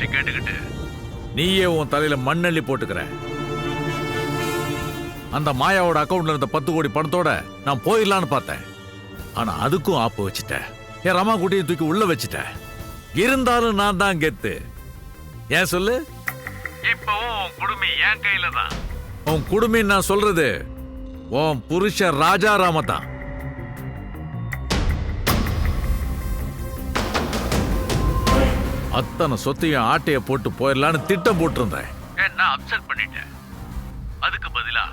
பேச்ச கேட்டுக்கிட்டு நீயே உன் தலையில மண்ணள்ளி போட்டுக்கிற. அந்த மாயாவோட அக்கவுண்ட்ல இருந்த பத்து கோடி பணத்தோட நான் போயிடலான்னு பார்த்தேன். ஆனா அதுக்கும் ஆப்பு வச்சுட்டேன் என் ரமா குட்டியை தூக்கி உள்ள வச்சுட்டேன் இருந்தாலும் நான் தான் கெத்து. ஏன் சொல்லு? இப்பவும் உன் குடுமி என் கையில தான். உன் குடுமி நான் சொல்றது உன் புருஷன் ராஜாராம தான். அத்தனை சொத்தையும் ஆட்டைய போட்டு போயிடலான்னு திட்டம் போட்டிருந்தேன். என்ன அப்செட் பண்ணிட்டேன்? அதுக்கு பதிலா?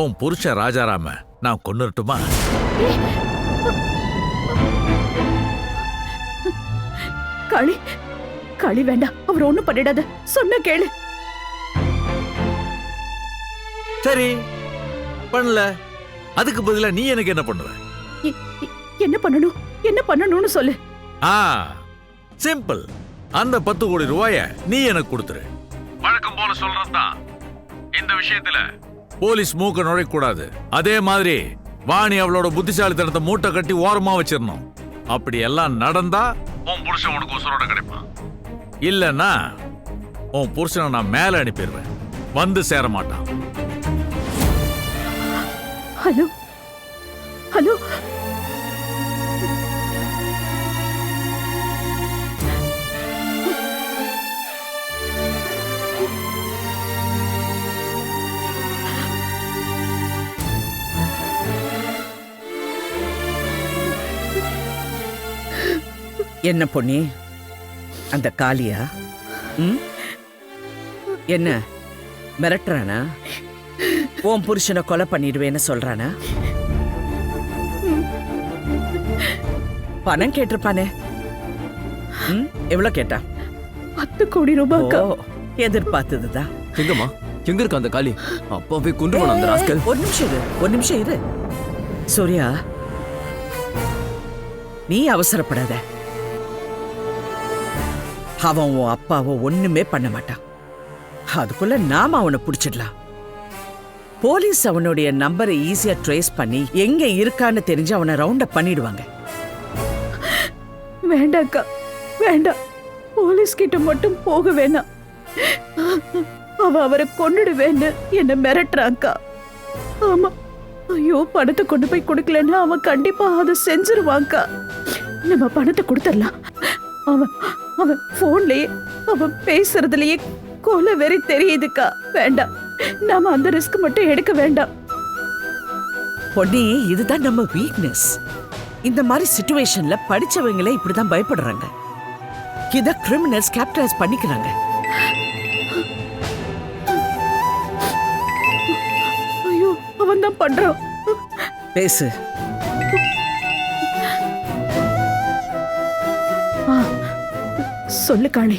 உன் புருஷன் ராஜாராம நான் கொண்டுட்டுமா களி களி வேண்டாம். அவர் ஒண்ணும் பண்ணிடாத. சொன்ன கேளு. சரி பண்ணல. அதுக்கு பதிலா நீ எனக்கு என்ன பண்ணுவ? என்ன பண்ணணும்? என்ன பண்ணணும்னு சொல்லு. ஆ சிம்பிள் அந்த பத்து கோடி ரூபாய நீ எனக்கு கொடுத்துரு. வழக்கம் போல சொல்றதுதான். இந்த விஷயத்துல போலீஸ் மூக்க நுழைக்கூடாது அதே மாதிரி வாணி அவளோட புத்திசாலித்தனத்தை மூட்டை கட்டி ஓரமா வச்சிடணும் அப்படி எல்லாம் நடந்தா உன் புருஷன் உனக்கு உசுரோட கிடைப்பான். இல்லன்னா உன் புருஷனை நான் மேல அனுப்பிடுவேன். வந்து சேர மாட்டான். ஹலோ? ஹலோ? என்ன பொண்ணி அந்த காளியா? ம்? என்ன? மிரட்டுறானா? உன் புருஷனை கொலை பண்ணிடுவேன்னு சொல்றானா? பணம் கேட்டிருப்பானே. ம்? எவ்வளவு கேட்டா? பத்து கோடி ரூபாய்க்கா ஓ எதிர்பார்த்ததுதான் எங்கம்மா? எங்க இருக்க அந்த காளி? அப்பாவே கொண்டு போன அந்த ராஸ்கல். ஒரு நிமிஷம் இரு ஒரு நிமிஷம் இரு. சூர்யா நீ அவசரப்படாத. அவன் உன் அப்பாவை ஒண்ணுமே பண்ண மாட்டான். அதுக்குள்ள நாம அவனை பிடிச்சிடலாம். போலீஸ் அவனுடைய நம்பரை ஈஸியா ட்ரேஸ் பண்ணி எங்க இருக்கான்னு தெரிஞ்சு அவனை ரவுண்ட் அப் பண்ணிடுவாங்க. வேண்டாக்கா வேண்டாம். போலீஸ் கிட்ட மட்டும் போக வேணாம். அவ அவரை கொன்னுடுவேன்னு என்ன மிரட்டுறாக்கா ஆமா ஐயோ பணத்தை கொண்டு போய் கொடுக்கலன்னா அவன் கண்டிப்பா அதை செஞ்சிருவாங்கக்கா நம்ம பணத்தை கொடுத்துடலாம். அவன் அவன் போன்லயே அவன் பேசுறதுலயே கொலை வெறி தெரியுதுக்கா. வேண்டாம். நாம அந்த ரிஸ்க் மட்டும் எடுக்க வேண்டாம். பொன்னி இதுதான் நம்ம வீக்னஸ் இந்த மாதிரி சுச்சுவேஷன்ல படிச்சவங்களே இப்படிதான் பயப்படுறாங்க. இத கிரிமினல்ஸ் கேப்டரைஸ் பண்ணிக்கிறாங்க. ஐயோ அவன் தான் பண்றான். பேசு. சொல்லு காளி.